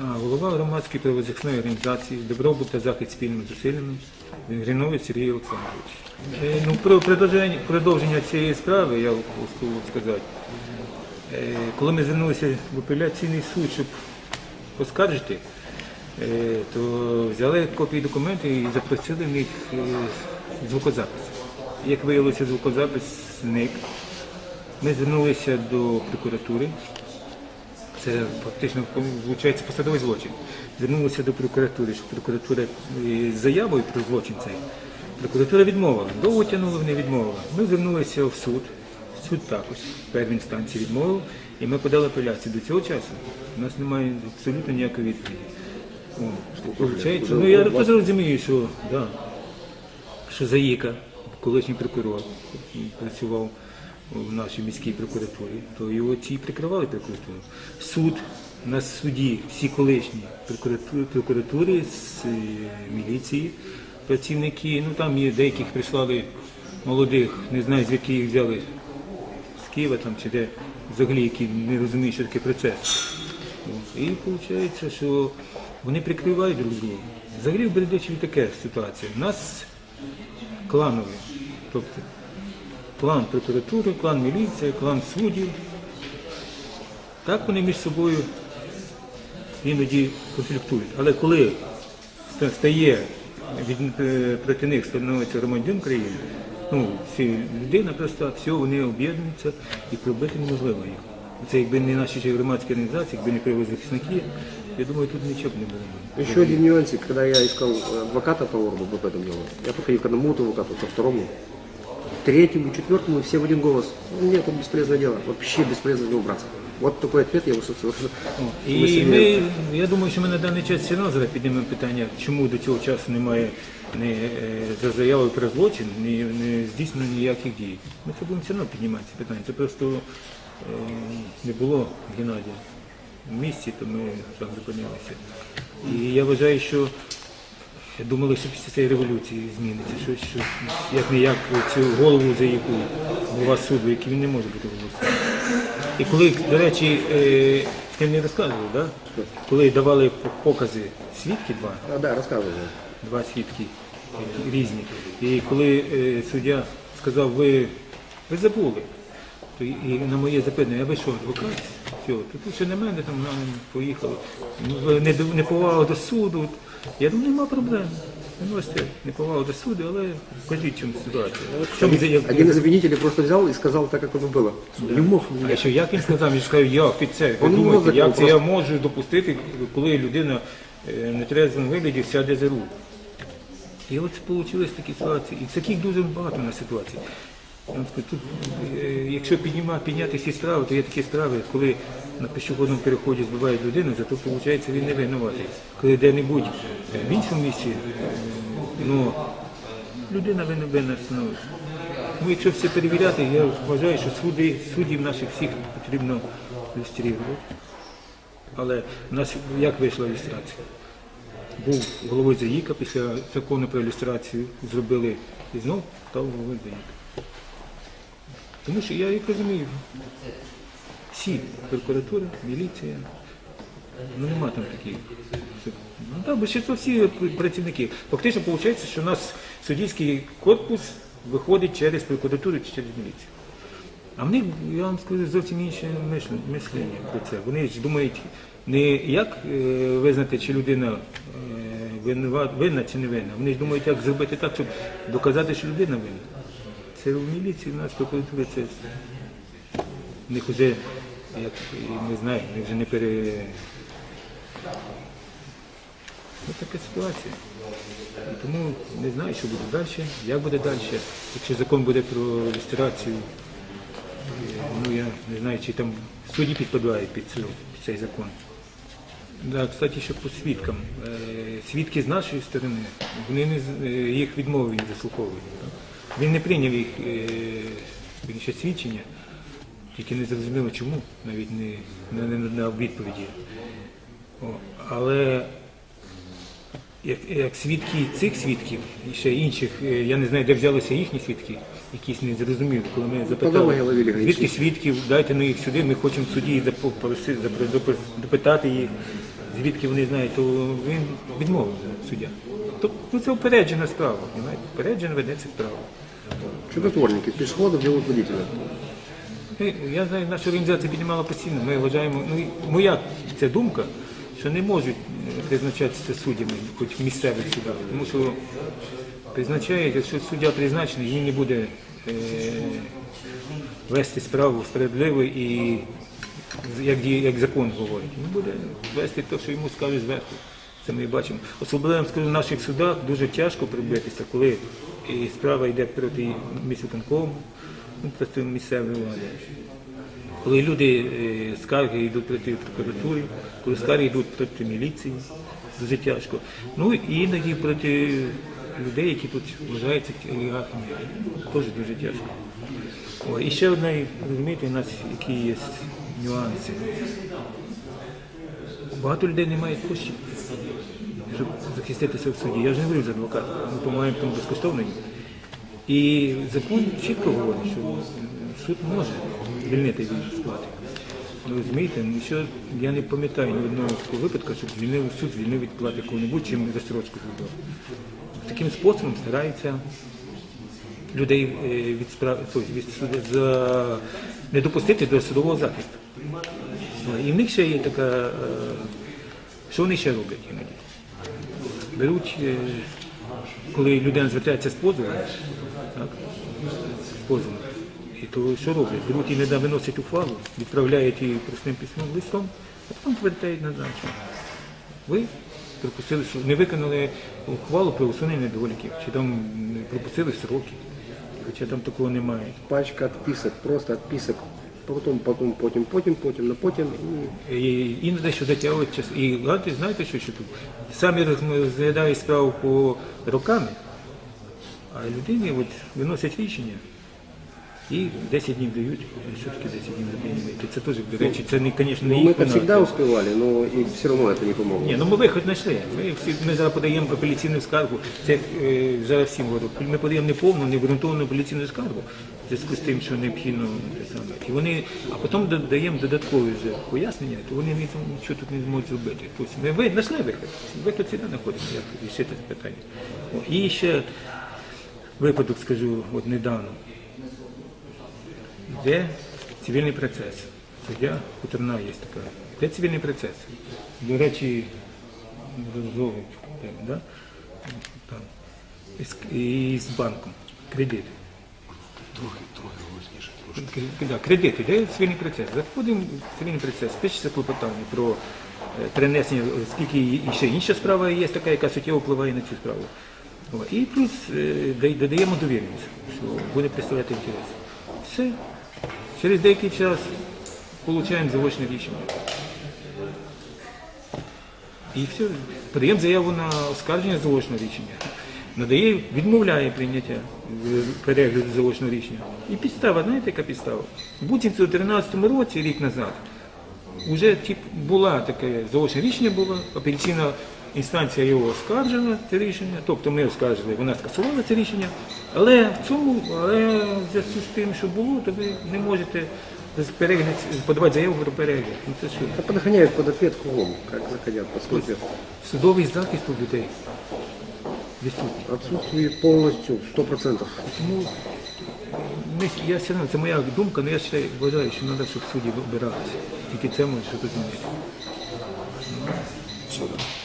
Голова громадської правозахисної організації Добробут та захист спільними зусиллями Грінович Сергій Олександрович. Е, Ну, про продовження, продовження цієї справи я хочу сказати. Е, Коли ми звернулися в апеляційний суд, щоб поскаржити, е, то взяли копії документів і запросили в них звукозапис. Як виявилося, звукозапис зник. Ми звернулися до прокуратури. Це фактично виходить посадовий злочин. Звернулися до прокуратури, що прокуратура е, з заявою про злочин цей. Прокуратура відмовила. Довго тягнула, не відмовила. Ми звернулися в суд. Суд також в першій інстанції відмовив, і ми подали апеляцію. До цього часу у нас немає абсолютно ніякої відповіді. О, Получається, ну я теж розумію, що, да, що Заїка, колишній прокурор, працював в нашій міській прокуратурі, то його ці прикривали прокуратуру. Суд на суді, всі колишні прокуратури, прокуратури з е, міліції, працівники, ну там є деяких прислали молодих, не знаю звідки їх взяли з Києва там чи де взагалі, які не розуміють, що таке процес. І виходить, що вони прикривають друг друга. Взагалі в Бердичеві така ситуація. У нас кланові. Тобто клан прокуратури, клан міліція, клан суддів. Так вони між собою іноді конфліктують. Але коли стає від, е, проти них становиться громадян країни, ну, всі людина просто все, вони об'єднуються і пробити неможливо їх. Це якби не наші громадські організації, якби не правозахисники, я думаю, тут нічого б не було. Еще один нюансик, когда я искал адвоката по городу вот в этом деле, я подходил к одному адвокату, ко второму, третьему, четвертому, все в один голос. Ну, Нет, это бесполезное дело, вообще бесполезно не убраться. Вот такой ответ я услышал. І ми, я думаю, що ми на даний час все одно зараз піднімемо питання, чому до цього часу немає не е, за заявою про злочин, не, не здійснено ніяких дій. Ми це будемо все одно піднімати це питання. Це просто е, не було Геннадія в місті, то ми там зупинилися. І я вважаю, що думали, що після цієї революції зміниться, що, що як не як цю голову за яку голова суду, який він не може бути голосом. І коли, до речі, е, ти мені розказував, да? коли давали покази свідки два, А, да, рассказывай. два свідки е, різні. І коли е, суддя сказав, ви, ви забули, то і, і на моє запитання, а ви що, адвокат? Все, то тут ще на мене там на, поїхали. Ну, ви не, до- не повага до суду. Я думаю, нема проблем. Виносите неповагу до суду, але кажіть, чому ситуація. В чому заяв- Один из обвинителей просто взял и сказал так, как оно было. Не мог. а що як він сказав, він сказав, я офіцер. Ви не думаєте, мог як це просто- я можу допустити, коли людина е, в нетрезвому вигляді сяде за руль? І от вийшли такі ситуації. І таких дуже багато на ситуацій. Тут, е, якщо підніма, підняти всі справи, то є такі справи, коли на пішохідному переході збивають людину, зато виходить він не винуватий. Коли де-небудь е, в іншому місці, ну, людина винна становиться. Ну, якщо все перевіряти, я вважаю, що суди, суддів наших всіх потрібно люструвати. Але в нас як вийшла ілюстрація? Був головою Заїка, після закону про ілюстрацію зробили і знов став головою Заїка. Тому що я їх розумію. Всі прокуратура, міліція, ну нема там таких. Ну так, більшість всі працівники. Фактично виходить, що у нас суддівський корпус виходить через прокуратуру чи через міліцію. А в них, я вам скажу, зовсім інше мислення про це. Вони ж думають не як е, визнати, чи людина е, винна чи не винна. Вони ж думають, як зробити так, щоб доказати, що людина винна. Це в міліції, нас прокуратура це в них вже, як не знаю, вони вже не пере. Ось така ситуація. І тому не знаю, що буде далі, як буде далі. Якщо закон буде про люстрацію, е, ну я не знаю, чи там судді підпадають під, цю, під цей закон. Да, кстати, ще по свідкам. Е, Свідки з нашої сторони, вони не, е, їх відмови не заслуховують. так. Він не прийняв їх е, вірніше, свідчення, тільки не зрозуміло чому, навіть не, не, не надав відповіді. О, але як, як свідки цих свідків і ще інших, е, я не знаю, де взялися їхні свідки, якісь не зрозуміли, коли ми запитали, звідки свідків, дайте ну їх сюди, ми хочемо допи- допитати їх, звідки вони знають, то він відмовив суддя. Тобто ну, це упереджена справа, Упереджена ведеться справа. Чудотворники, пешеходов делают водителя. Я знаю, наша організація піднімала постійно. Ми вважаємо, ну моя ця думка, що не можуть е, призначатися суддями, хоч в місцевих судах. Тому що призначають, якщо суддя призначений, він не буде е, вести справу справедливо і як, як закон говорить. Він буде вести те, що йому скажуть зверху. Це ми бачимо. Особливо скажу, в наших судах дуже тяжко прибитися, коли справа йде проти міськвиконкому, ну, просто місцевої влади. Коли люди е, скарги йдуть проти прокуратури, коли скарги йдуть проти міліції, дуже тяжко. Ну і іноді проти людей, які тут вважаються олігархами, теж дуже тяжко. О, і ще одна, розумієте, у нас які є нюанси. Багато людей не мають коштів, щоб захиститися в суді. Я ж не говорю за адвоката, ми допомагаємо тому безкоштовно. І закон чітко говорить, що суд може звільнити від сплати. Ну, розумієте, ну, що я не пам'ятаю ні одного випадку, щоб звільнив суд звільнив від плати кого-небудь, чим розстрочку зробив. Таким способом стараються людей е, від справ... тобто від за... не допустити до судового захисту. Ну, І в них ще є така, е, що вони ще роблять іноді? Беруть, е, коли людина звертається з позовом, так, з позовом, і то що роблять? Беруть іноді виносять ухвалу, відправляють її простим письмовим листом, а потім повертають назад. Ви пропустили, не виконали ухвалу про усунення недоліків, чи там не пропустили сроки, хоча там такого немає. Пачка отписок, просто отписок Потом, потом, потім, потім, потім, на потім. І І іноді що затягують час. І знаєте, знаєте, що, що тут? Самі роз- розглядають справу по роками, а людині от виносять рішення і 10 днів дають. Що таке 10 днів людині дати? Це теж, до речі, це не, звісно, не Ну, мы їх это вина. всегда успевали, но и все равно это не помогло. Ні, ну ми виход знайшли. Ми, всі, ми зараз подаємо апеляційну скаргу. Це е, зараз всім говорю. Ми подаємо неповну, необґрунтовану апеляційну скаргу зв'язку з тим, що необхідно. І вони, а потім додаємо додаткові вже пояснення, то вони нічого тут не зможуть зробити. Тобто ми знайшли вихід. Виход завжди знаходимо, як рішити це питання. О, і ще випадок скажу от недавно. Де цивільний процес? Суддя Хуторна є така. Де цивільний процес? До речі, розговор, да? Там. Із- І з банком. Кредит. Трохи, трохи голосніше. Трошки. Да, кредити, де цивільний процес? Заходимо в цивільний процес, пишеться клопотання про е, перенесення, оскільки і і ще інша справа є така, яка суттєво впливає на цю справу. І плюс е, додаємо довіреність, що буде представляти інтерес. Все. Через деякий час отримуємо заочне рішення. І все. Подаємо заяву на оскарження заочного рішення. Надає, відмовляє прийняття е, перегляду заочного рішення. І підстава, знаєте, яка підстава? В Буцімці у 2013 році, рік назад, вже тип, була таке заочне рішення було, апеляційна інстанція його оскаржила, це рішення, тобто ми оскаржили, вона скасувала це рішення, але в цьому, але в зв'язку з тим, що було, то ви не можете перегляд, подавати заяву про перегляд. Ну, це що? Это подгоняют под ответ кругом, как захотят, поскольку Судовий захист у людей відсутній. отсутствует полностью, 100%. Тому ми, я все одно, це моя думка, але я ще вважаю, що треба, щоб судді вибиралися. Тільки це може щось змінити. Все, да.